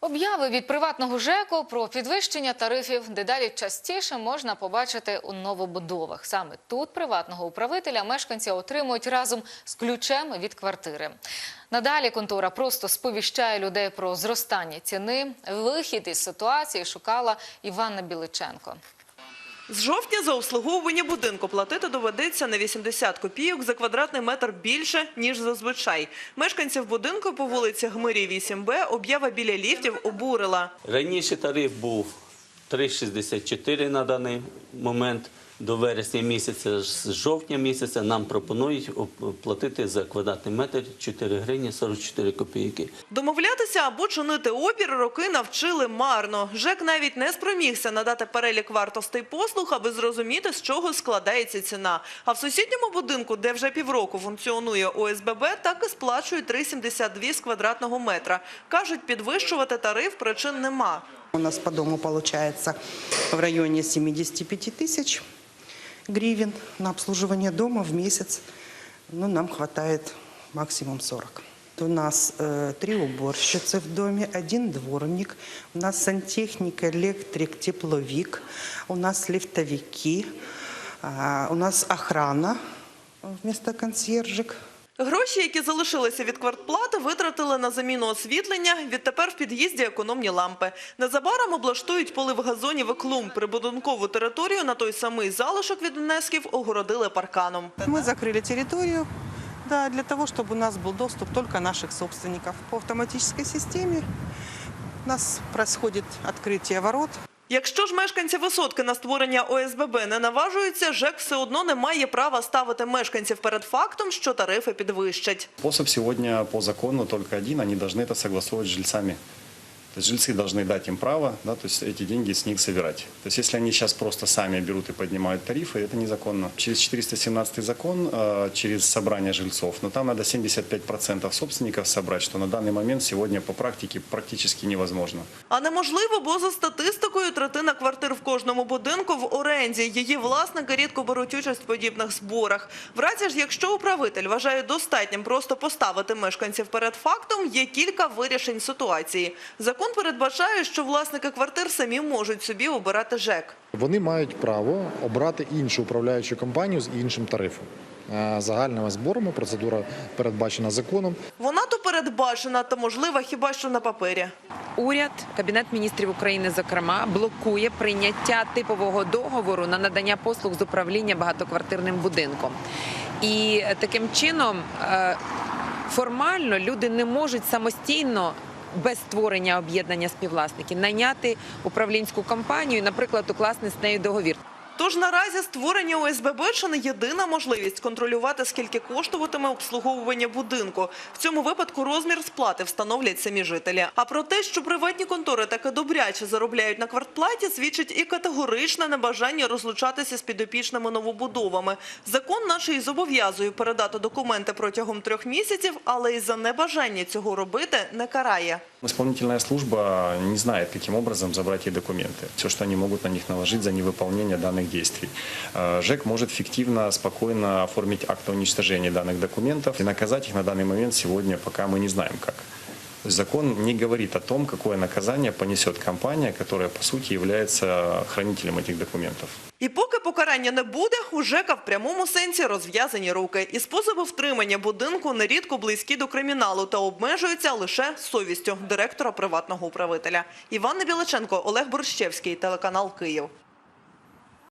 Обяви від приватного ЖЕКу про підвищення тарифів дедалі частіше можна побачити у новобудовах. Саме тут приватного управителя мешканці отримують разом з ключем від квартири. Надалі контора просто сповіщає людей про зростання ціни. Вихід із ситуації шукала Іванна Біличенко. З жовтня за обслуговування будинку платити доведеться на 80 копійок за квадратний метр більше, ніж зазвичай. Мешканців будинку по вулиці Гмирі 8Б об'ява біля ліфтів обурила. Раніше тариф був 3,64 на даний момент. До вересня місяця, з жовтня місяця нам пропонують оп- платити за квадратний метр 4 гривні 44 копійки. Домовлятися або чинити опір роки навчили марно. ЖЕК навіть не спромігся надати перелік вартостей послуг, аби зрозуміти, з чого складається ціна. А в сусідньому будинку, де вже півроку функціонує ОСББ, так і сплачують 3,72 з квадратного метра. Кажуть, підвищувати тариф причин нема. У нас по дому получается в районе 75 тысяч гривен на обслуживание дома в месяц. Ну, нам хватает максимум 40. У нас э, три уборщицы в доме, один дворник, у нас сантехник, электрик, тепловик, у нас лифтовики, а, у нас охрана вместо консьержек. Гроші, які залишилися від квартплати, витратили на заміну освітлення. Відтепер в під'їзді економні лампи. Незабаром облаштують полив газонів і клумб. Прибудинкову територію на той самий залишок від внесків огородили парканом. Мы закрыли территорию да, для того, чтобы у нас был доступ только наших собственников. По автоматической системе у нас происходит открытие ворот. Якщо ж мешканці висотки на створення ОСББ не наважуються, ЖЕК все одно не має права ставити мешканців перед фактом, що тарифи підвищать. Способ сегодня по закону только один, они должны это согласовывать с жильцами. То есть жильцы должны дать им право, да, то есть эти деньги с них собирать. То есть если они сейчас просто сами берут и поднимают тарифы, это незаконно. Через 417 закон, э, через собрание жильцов, но там надо 75% собственников собрать, что на данный момент сегодня по практике практически невозможно. А неможливо, бо за статистикою третина квартир в кожному будинку в оренді. Її власники рідко беруть участь в подібних зборах. В разі ж, якщо управитель вважає достатнім просто поставити мешканців перед фактом, є кілька вирішень ситуації. Закон передбачає, що власники квартир самі можуть собі обирати ЖЕК. Вони мають право обрати іншу управляючу компанію з іншим тарифом. Е, Загальними зборами процедура передбачена законом. Вона то передбачена, та можлива хіба що на папері. Уряд, Кабінет міністрів України, зокрема, блокує прийняття типового договору на надання послуг з управління багатоквартирним будинком. І таким чином е, формально люди не можуть самостійно. Без створення об'єднання співвласників найняти управлінську компанію, і, наприклад, укласти з нею договір. Тож наразі створення ОСББ чи не єдина можливість контролювати, скільки коштуватиме обслуговування будинку. В цьому випадку розмір сплати встановлять самі жителі. А про те, що приватні контори таки добряче заробляють на квартплаті, свідчить і категоричне небажання розлучатися з підопічними новобудовами. Закон наш і зобов'язує передати документи протягом трьох місяців, але і за небажання цього робити не карає. Исполнительная служба не знает, каким образом забрать эти документы. Все, что они могут на них наложить за невыполнение данных действий. Э, ЖЭК может фиктивно, спокойно оформить акт о уничтожении данных документов и наказать их на данный момент сегодня, пока мы не знаем как. То есть закон не говорит о том, какое наказание понесет компания, которая, по сути, является хранителем этих документов. І поки покарання не буде, у ЖЕКа в прямому сенсі розв'язані руки. І способи втримання будинку нерідко близькі до криміналу та обмежуються лише совістю директора приватного управителя. Іван Біличенко, Олег Борщевський, телеканал Київ.